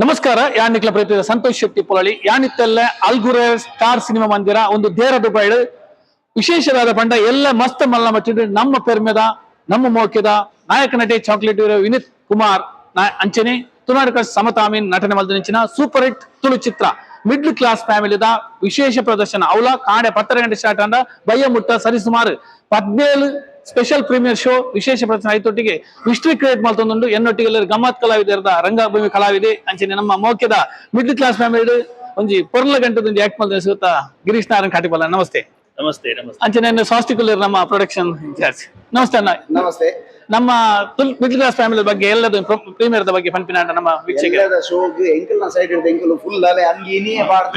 ನಮಸ್ಕಾರ ಯಾನಿಕ್ಲ ಪ್ರಯತ್ನ ಸಂತೋಷ್ ಶೆಟ್ಟಿ ಪೊಲಳಿ ಯಾನಿತ್ತಲ್ಲ ಅಲ್ಗುರೆ ಸ್ಟಾರ್ ಸಿನಿಮಾ ಮಂದಿರ, ಒಂದು ದೇರ ಬೈಡು ವಿಶೇಷವಾದ ಪಂಡ ಎಲ್ಲ ಮಸ್ತ್ ಮಲ್ಲ ಮಚ್ಚಿದ್ರೆ ನಮ್ಮ ಪೆರ್ಮೆದ, ನಮ್ಮ ಮೋಕ್ಯದ ನಾಯಕ ನಟಿ ಚಾಕ್ಲೇಟ್ ವಿನಿತ್ ಕುಮಾರ್ ಅಂಚನಿ ಅಂಚನೆ ತುನಾಡಕ ಸಮತಾಮೀನ್ ನಟನೆ ಮಲ್ದಿನ ಸೂಪರ್ ಹಿಟ್ ತುಳು ಚಿತ್ರ. ಮಿಡ್ಲ್ ಕ್ಲಾಸ್ ಫ್ಯಾಮಿಲಿದ ವಿಶೇಷ ಪ್ರದರ್ಶನ, ಅವಲ ಕಾಡೆ ಪತ್ತರ ಗಂಟೆ ಸ್ಟಾರ್ಟ್ ಅಂದ ಬಯ್ಯ ಮುಟ್ಟ ಸರಿಸುಮಾರು ಪದ್ನೇಳು ಸ್ಪೆಷಲ್ ಪ್ರೀಮಿಯರ್ ಶೋ ವಿಶೇಷ ಪ್ರದರ್ಶನ. ಐತೊಟ್ಟಿಗೆ ಹಿಸ್ಟ್ರಿ ಕ್ರಿಯೇಟ್ ಮಾಡ್ತೊಂದುಂಡು ಎನ್ನೊಟ್ಟಿಗೆ ಎಲ್ಲರೂ ಗಮ್ಮತ್ ಕಲಾವಿದರದ ರಂಗಭೂಮಿ ಕಲಾವಿದೆ. ಅಂಚನೆ ನಮ್ಮ ಮೌಖ್ಯದ ಮಿಡ್ಲ್ ಕ್ಲಾಸ್ ಫ್ಯಾಮಿಲಿ ಒಂಜಿ ಪೊರ್ಲ ಗಂಟದೊಂದು ಆಕ್ಟ್ ಮಾಡ್ದೆ ಸಿಗುತ್ತಾ? ಗಿರೀಶ್ ನಾರಾಯಣ್ ಕಾಟಿಪಾಲ ನಮಸ್ತೆ. ನಮಸ್ತೆ ನಮಸ್ತೆ. ಅಂಚನೆ ಸ್ವಾಸ್ಟಿಕುಲರ್ ನಮ್ಮ ಪ್ರೊಡಕ್ಷನ್ ಇನ್ಚಾರ್ಜ್ ನಮಸ್ತೆ ಅಣ್ಣ. ನಮಸ್ತೆ. ನಮ್ಮ ಮಿಡ್ಲ್ ಕ್ಲಾಸ್ ಫ್ಯಾಮಿಲಿ ಬಗ್ಗೆ ಎಲ್ಲದ ಪ್ರೀಮಿಯರ್ ಬಗ್ಗೆ ಪಂಪಿನ ನಮ್ಮ ವೀಕ್ಷಕ ಶೋಗ್ ಎಂಕಲ್ನ ಸೈಡ್ ಎಂಕಲು ಫುಲ್ ಅಲೆ ಬಾರ್ದು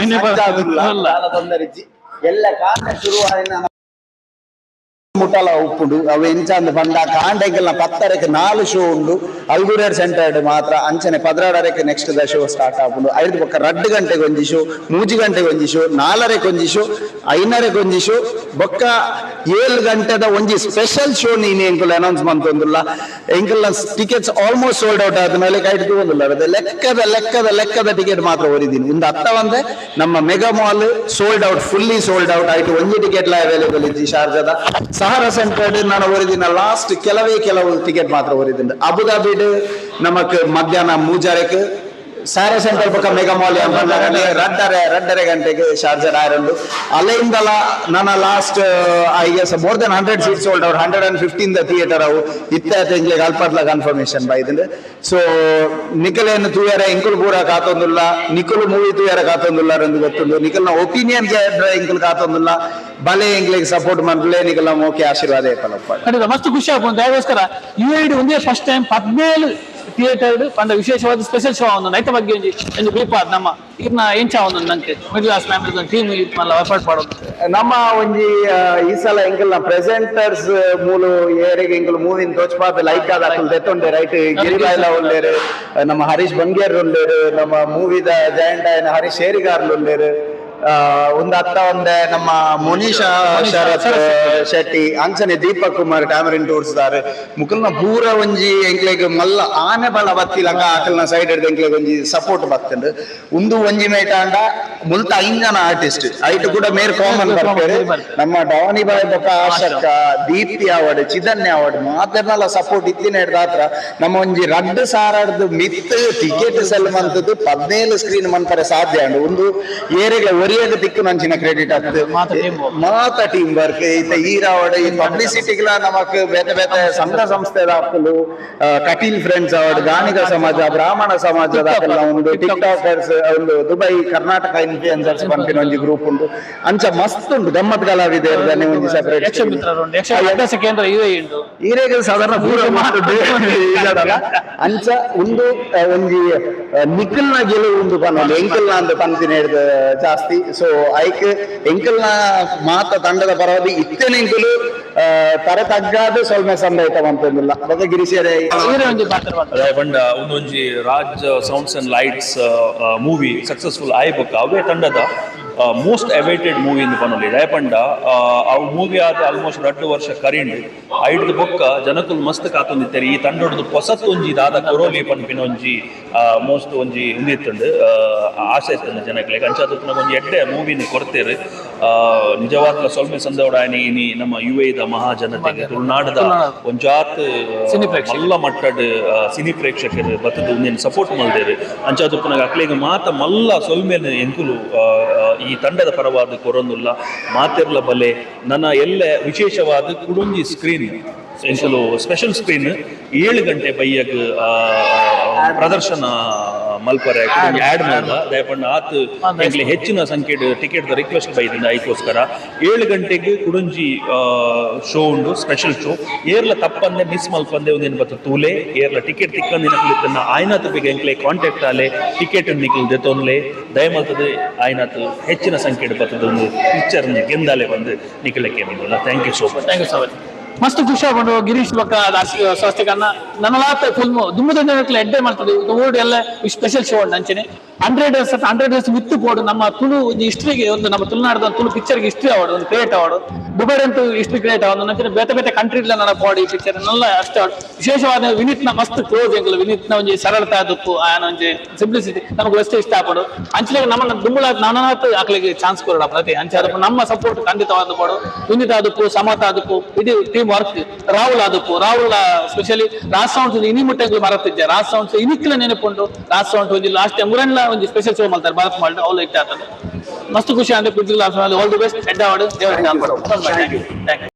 ಎಲ್ಲ ಶುರುವಾಯಿನ ಉಪ್ಪುಂಡು, ಅವು ಎಂಚಾಂದು ಪಂಡ ಕಾಂಡೆಗೆಲ್ಲ ಪತ್ತರಕ್ಕೆ ನಾಲ್ಕು ಶೋ ಉಂಡು. ಅಲ್ಗುರೇರ್ ಸೆಂಟರ್ಡ್ ಮಾತ್ರ, ಅಂಚನೆ ಪದ್ರಾಡರಕ್ಕೆ ನೆಕ್ಸ್ಟ್ ದ ಶೋ ಸ್ಟಾರ್ಟ್ ಆಪುಂಡು ಐದು ಪಕ್ಕ ರಡ್ಡು ಗಂಟೆಗೆ ಒಂಜಿ ಶೋ ಮೂಜಿ ಗಂಟೆಗೆ ಒಂಜಿ ಶೋ ನಾಲರೆಗೆ ಒಂಜಿ ಶೋ ಐನರೆಗೆ ಒಂಜಿ ಶೋ ಬೊಕ್ಕ ಏಳು ಗಂಟೆದ ಒಂಜಿ ಸ್ಪೆಷಲ್ ಶೋ ನೀನು ಎಂಕುಲು ಅನೌನ್ಸ್ ಮಂತೊಂದುಲ್ಲ ಎಂಕಲ್ ಟಿಕೆಟ್ಸ್ ಆಲ್ಮೋಸ್ಟ್ ಸೋಲ್ಡ್ ಔಟ್ ಆದ್ಮೇಲೆ ಕೈಟ್ ತಗೊಂಡಿಲ್ಲ ಅದೇ ಲೆಕ್ಕದ ಲೆಕ್ಕದ ಲೆಕ್ಕದ ಟಿಕೆಟ್ ಮಾತ್ರ ಓರಿದೀನಿ ಇಂದು ಅತ್ತ ಒಂದೆ, ನಮ್ಮ mega mall sold out fully sold out ಆಯ್ತು. ಒಂಜಿ ಟಿಕೆಟ್ ಅವೈಲೇಬಲ್ ಇದ್ದಿ ಶಾರ್ಜಾದ ಸಹಾರ ಸೆಂಟರ್ಡ್ ನಾನು ಓರಿದಿನ ಲಾಸ್ಟ್ ಕೆಲವೇ ಕೆಲವು ಟಿಕೆಟ್ ಮಾತ್ರ ಓರಿದ್ದೀನಿ ಅಬುದಾಬಿಡ್ ನಮಕ್ ಮಧ್ಯಾಹ್ನ ಮೂಜಾರಕ್ಕೆ ಸಾರ ಸೆಂಟರ್ ಪಕ್ಕ ಮೆಗಾ ಮಾಲ್ ರಡ್ಡರೆ ರಡ್ಡರೆ ಗಂಟೆಗೆ ಶಾರ್ಜರ್ ಆಯರಂಡು ಅಲ್ಲಿಂದಲ ನನ್ನ last I guess more than hundred seats sold ಅವ್ರು hundred and fifteen the theatre ಅವು. ಇತ್ತೆ ಎಂಗ್ಲಿಗೆ ಅಲ್ಪತ್ಲ ಕನ್ಫರ್ಮೇಶನ್ ಬೈದಿಂದ ಸೊ ನಿಖಲೇನು ತೂಯಾರ ಇಂಕುಲ್ ಪೂರ ಕಾತೊಂದುಲ್ಲ ನಿಖುಲ್ ಮೂವಿ ತೂಯಾರ ಕಾತೊಂದುಲ್ಲ ಎಂದು ಗೊತ್ತೊಂದು ನಿಖಲ್ನ ಒಪಿನಿಯನ್ ಇಂಕುಲ್ ಕಾತೊಂದುಲ್ಲ. ಬಲೆ ಇಂಗ್ಲಿಗೆ ಸಪೋರ್ಟ್ ಮಾಡ್ಲೇ ನಿಖಲ್ ಓಕೆ ಆಶೀರ್ವಾದ ಇರ್ತಲ್ಲಪ್ಪ ಖಂಡಿತ ಮಸ್ತ್ ಖುಷಿ ಆಗ್ಬೋದು ದಯಗೋಸ್ಕರ ಯು ಐ ಡಿ ಒಂದೇ ಫಸ್ಟ್ ಟೈಮ್ ಪದ್ನೇಳು ಥಿಯೇಟರ್ ಪಂಡ ವಿಶೇಷವಾದ ಸ್ಪೆಷಲ್ ಶೋ ಒಂದು ನೈತ ಬಗ್ಗೆ ಒಂಜಿ ಒಂದು ಗ್ರೂಪ್ ಆದ್ ನಮ್ಮ ಇದನ್ನ ಎಂಚ ಒಂದು ನಂತೆ? ಮಿಡ್ಲ್ ಕ್ಲಾಸ್ ಫ್ಯಾಮಿಲಿ ಟೀಮ್ ಮಲ್ಲ ಎಫರ್ಟ್ ಮಾಡೋದು. ನಮ್ಮ ಒಂಜಿ ಈ ಸಲ ಎಂಕಲ್ನ ಪ್ರೆಸೆಂಟರ್ಸ್ ಮೂಲು ಏರಿಗೆ ಎಂಕಲ್ ಮೂವಿನ ತೋಚ್ಪಾದ ಲೈಕ್ ಆದ ಅಕಲ್ ದೆತ್ತೊಂಡೆ ರೈಟ್ ಗಿರಿಬಾಯ್ಲ ಉಳ್ಳೇರು ನಮ್ಮ ಹರೀಶ್ ಬಂಗೇರ್ ಉಳ್ಳೇರು ನಮ್ಮ ಮೂವಿದ ಜಯಂಟ್ ಹರೀಶ್ ಶೇರಿಗಾರ್ಲು ಉಳ್ಳೇರು ಒಂದು ಅತ್ತ ಒಂದೆ ನಮ್ಮ ಮುನೀಶಾ ಶರತ್ ಶೆಟ್ಟಿ ಅಂಚನೆ ದೀಪಕ್ ಕುಮಾರ್ ಟ್ಯಾಮರಿನ್ ಟೂರ್ಸ್ ದಾರ್ ಮುಕಲ್ನ ಪೂರ ಒಂಜಿ ಎಂಕ್ಲೆಗ್ ಮಲ್ಲ ಆನೆ ಬಲ ಬತ್ತಿಲಕ ಆಕಲ್ನ ಸೈಡ್ ಹಿಡ್ದು ಎಂಕ್ಲೆಗ್ ಒಂಜಿ ಸಪೋರ್ಟ್ ಬತ್ತಂಡು. ಉಂದು ಒಂಜಿ ಮೇಟಾಂಡ ಮುಲ್ತ ಐಂಜನ ಆರ್ಟಿಸ್ಟ್ ಐಟ್ ಕೂಡ ಮೇರ್ ಕಾಮನ್ ಬರ್ತಾರೆ. ನಮ್ಮ ಡವಾನಿ ಬಾಯ್ ಬೊಕ್ಕ ಆಶಕ್ಕ. ದೀಪ್ತಿ ಅವಾರ್ಡ್ ಚಿದನ್ಯ ಅವಾರ್ಡ್ ಮಾತೆರ್ನಲ್ಲ ಸಪೋರ್ಟ್ ಇತ್ತಿನ ಹಿಡ್ದಾತ್ರ ನಮ್ಮ ಒಂಜಿ ರಡ್ಡ್ ಸಾರಾಡ್ದು ಮಿತ್ ಟಿಕೆಟ್ ಸೆಲ್ ಮಂತದ್ದು ಪದ್ನೇಳು ಸ್ಕ್ರೀನ್ ಮಂತಾರೆ ಸಾಧ್ಯ ಉಂಡು. ಒಂದು ಏರೆಗೆ ಒರಿಯಾಗ ತಿಕ್ಕು ನಂಚಿನ ಕ್ರೆಡಿಟ್ ಆಗ್ತದೆ. ಮಾತ ಟೀಮ್ ವರ್ಕ್ ಈತ ಈರಾವಡ್ ಈ ಪಬ್ಲಿಸಿಟಿಗಳ ನಮಕ್ ಬೇತೆ ಬೇತೆ ಸಂಘ ಸಂಸ್ಥೆದ ದಾಖಲು ಕಟೀಲ್ ಫ್ರೆಂಡ್ಸ್ ಅವಾರ್ಡ್ ಗಾಣಿಗ ಸಮಾಜ ಬ್ರಾಹ್ಮಣ ಸಮಾಜದ ಹಾಕಲ್ಲ ಒಂದು ಟಿಕ್ ಟಾಕರ್ಸ್ ಒಂದು ದುಬೈ ಕರ್ನಾಟಕ ಇನ್ಫ್ಲೂಯೆನ್ಸರ್ಸ್ ಪಂಪಿನ ಒಂಜಿ ಗ್ರೂಪ್ ಉಂಟು. ಅಂಚ ಮಸ್ತ್ ಉಂಟು ಗಮ್ಮತ್ ಕಲಾವಿದೆಯರ್ದನೆ ಒಂಜಿ ಸೆಪರೇಟ್ ಕೇಂದ್ರ ಉಂಟು. ಈರೆಗೆ ಸಾಧಾರಣ ಪೂರ ಇಲ್ಲದಲ್ಲ. ಅಂಚ ಒಂದು ಆ, ಒಂಜಿ ನಿಖಲ್ನ ಗೆಲುವು ಉಂದು ಪನ್ನೊಂದು ಎಂಕಲ್ನ ಅಂತ ಪಂಪಿನ ಹಿಡ್ದು ಜಾಸ್ತಿ. ಸೊ ಐಕ್ ಎಂಕಲ್ನ ಮಾತ ತಂಡದ ಪರವಾಗಿ ಇತ್ತೇನೆ ಎಂಕಲು ಆ, ತರ ತಗ್ಗಾದ ಸೊಲ್ಮೆ ಸಂದೈತ ಅಂತಂದಿಲ್ಲ. ಬಗ್ಗೆ ಗಿರಿಸಿಯರೆ ಇವರೇ ಒಂದು ಪಾತ್ರ ಮಾಡ್ತಾರೆ. ಪಂಡ ಒಂದೊಂಜಿ Raj sounds and lights movie successful ಆಯ್ಬೊಕ್ಕ. ಅವೇ ತಂಡದ ಮೋಸ್ಟ್ ಅವೈಟೆಡ್ ಮೂವಿ ಇನ್ ಪನೊಲಿ ರಾಯಪಂಡ ಅವು ಮೂವಿ ಆದ ಆಲ್ಮೋಸ್ಟ್ ರಡ್ಡು ವರ್ಷ ಕರಿಂಡ್ ಐಡ್ದು ಬೊಕ್ಕ ಜನಕುಲ್ ಮಸ್ತ್ ಕಾತೊಂದಿತ್ತೇರಿ ಈ ತಂಡೊಡ್ದು ಹೊಸತ್ತು ಒಂಜಿ ದಾದ ಕೊರೋಲಿ ಪನ್ಪಿನ ಒಂಜಿ ಮೋಸ್ಟ್ ಒಂಜಿ ಉಂದಿತ್ತುಂಡು ಆಸೆ ಇತ್ತಂದು ಜನಗಳಿಗೆ ನಮ್ಮ ಒಂಜಿ ಎಡ್ಡೆ ಮೂವಿನ ಕೊಡ್ತೇರು. ನಿಜವಾದ ಸೌಮ್ಯ ಸಂದವಡಾನಿ ಇನಿ ನಮ್ಮ ಯು ಎದ ಮಹಾಜನತೆಗೆ ತುಳುನಾಡದ ಒಂಜಾತ್ ಎಲ್ಲ ಮಟ್ಟದ ಮಲ್ಲ ಮಟ್ಟಡ್ ಆ, ಸಿನಿ ಪ್ರೇಕ್ಷಕರು ಬತ್ತದ ಒಂದೇನು ಸಪೋರ್ಟ್ ಮಲ್ದೇರು ಅಂಚಾದುಪ್ಪನಾಗ ಅಕ್ಲೆಗ್ ಮಾತ ಮಲ್ಲ ಸೊಲ್ಮೆನ್ ಎಂಕುಲು ಆ, ಆ, ಈ ತಂಡದ ಪರವಾದ ಕೊರೊಂದುಲ್ಲ ಮಾತಿರ್ಲ ಬಲೆ, ನನ್ನ ಎಲ್ಲ ವಿಶೇಷವಾದ ಕುಡುಂಜಿ ಸ್ಕ್ರೀನ್ ಸ್ಪೆಷಲ್ ಸ್ಕ್ರೀನ್ ಏಳು ಗಂಟೆ ಬೈಯಗ್ ಪ್ರದರ್ಶನ ಮಲ್ಪರೆ ಆಡ್ ಮಾಡ್ದ. ದಯಪಂಡ ಆತ್ ಎಂಕ್ಲೆ ಹೆಚ್ಚಿನ ಸಂಖ್ಯೆಡ್ ಟಿಕೆಟ್ ರಿಕ್ವೆಸ್ಟ್ ಬೈದಿಂದ ಐಕೋಸ್ಕರ ಏಳು ಗಂಟೆಗೆ ಕುಡುಂಜಿ ಶೋ ಉಂಡು ಸ್ಪೆಷಲ್ ಶೋ ಏರ್ಲ ತಪ್ಪಂದೆ ಮಿಸ್ ಮಲ್ಪಂದೆ ಒಂದೇನು ಬತ್ತ ತೂಲೆ. ಏರ್ಲ ಟಿಕೆಟ್ ತಿಕ್ಕಂದಿನ ಕುಳಿತನ್ನ ಆಯ್ನಾತ್ ಬೇಗ ಎಂಕ್ಲೆ ಕಾಂಟ್ಯಾಕ್ಟ್ ಆಲೆ ಟಿಕೆಟ್ ನಿಕ್ಲು ದೆತೊನ್ಲೆ ದಯಮಲ್ತದ ಆಯ್ನಾತ್ ಹೆಚ್ಚಿನ ಸಂಖ್ಯೆಡ್ ಬತ್ತದ ಒಂದು ಪಿಕ್ಚರ್ ಗೆಂದಾಲೆ ಬಂದು ನಿಖಲಕ್ಕೆ ನಿಲ್ಲ thank you so much thank you so much ಮಸ್ತ್ ಖುಷಿ ಆಗ್ಕೊಂಡು ಗಿರೀಶ್ ಬಕ್ಕ ಸ್ವಸ್ತಿಕನ್ನ ನನ್ನಲಾತ ಫಿಲ್ಮ್ ದುಮ್ಮದ ಜನಕ್ಕೆ ಎಡ್ಡೆ ಮಾಡ್ತದೆ. ಓಡ್ ಎಲ್ಲ ಸ್ಪೆಷಲ್ ಶೋ ಉಂಟು ಅಂಚನೆ. Hundred days hundred days with ಪೋಡು ನಮ್ಮ ತುಳು ಹಿಸ್ಟ್ರಿಗೆ ಒಂದು ನಮ್ಮ ತುಳುನಾಡದ ತುಳು ಪಿಕ್ಚರ್ಗೆ ಹಿಸ್ಟ್ರಿ ಅವಾರ್ಡ್ ಒಂದು ಕ್ರಿಯೇಟ್ ಅವಾರ್ಡ್ ದುಬೈ ಅಂತೂ ಹಿಸ್ಟ್ರಿ ಕ್ರಿಯೇಟ್ ಅವಾರ್ಡ್ ನಂತರ ಬೇತೆ ಬೇತೆ ಕಂಟ್ರಿ ನನ್ನ ಈ ಪಿಕ್ಚರ್ ನಲ್ಲ ಅಷ್ಟು. ವಿಶೇಷವಾದ ನ ಮಸ್ತ್ ಕ್ಲೋಸ್ ಎಂಗಲ್ನ ಒಂದು ಸರಳತೆ ಆದಪ್ಪು ಆಯನ ಒಂದು ಸಿಂಪ್ಲಿಸಿಟಿ ನಮಗೆ ಅಷ್ಟೇ ಇಷ್ಟ ಆಗ್ಬೋದು ಅಂಚಲೆಗೆ ನಮ್ಮ ದುಮ್ಮಳ ನಾನಾತ್ ಹಾಕ್ಲಿಕ್ಕೆ ಚಾನ್ಸ್ ಕೊಡೋಣ ಪ್ರತಿ ಅಂಚೆ. ಅದಕ್ಕೆ ನಮ್ಮ ಸಪೋರ್ಟ್ ಖಂಡಿತವಾದ ಕೊಡು. ವಿನೀತ್ ಆದಪ್ಪು ಸಮತ ಆದಪ್ಪು ಇಡೀ ಟೀಮ್ ವರ್ಕ್ ರಾಹುಲ್ ಆದಪ್ಪು ರಾಹುಲ್ ಸ್ಪೆಷಲಿ ರಾಸ್ ಸೌಂಡ್ಸ್ ಇನಿ ಮುಟ್ಟೆಗಳು ಮರತಿದ್ದೆ ರಾಸ್ ಸೌಂಡ್ಸ್ ಇನಿಕ್ಲ ನೆನಪುಂಡು ರಾಸ್ ಸೌಂಡ್ ಒಂದು ಲಾಸ್ಟ್ ಟೈಮ್ ಒಂದು ಒಂಜಿ ಸ್ಪೆಷಲ್ ಶೋ ಮಾಡ್ತಾರೆ. ಭಾರತ್ ಮಾಡಿ ಅವ್ಲು ಇಟ್ಟ ಆಗ್ತದೆ ಮಸ್ತ್ ಖುಷಿ ಅಂದ್ರೆ ಕುದ್ದಿಲ್ಲ all the best head award ದೇವರಿಗೆ ಥ್ಯಾಂಕ್ ಯು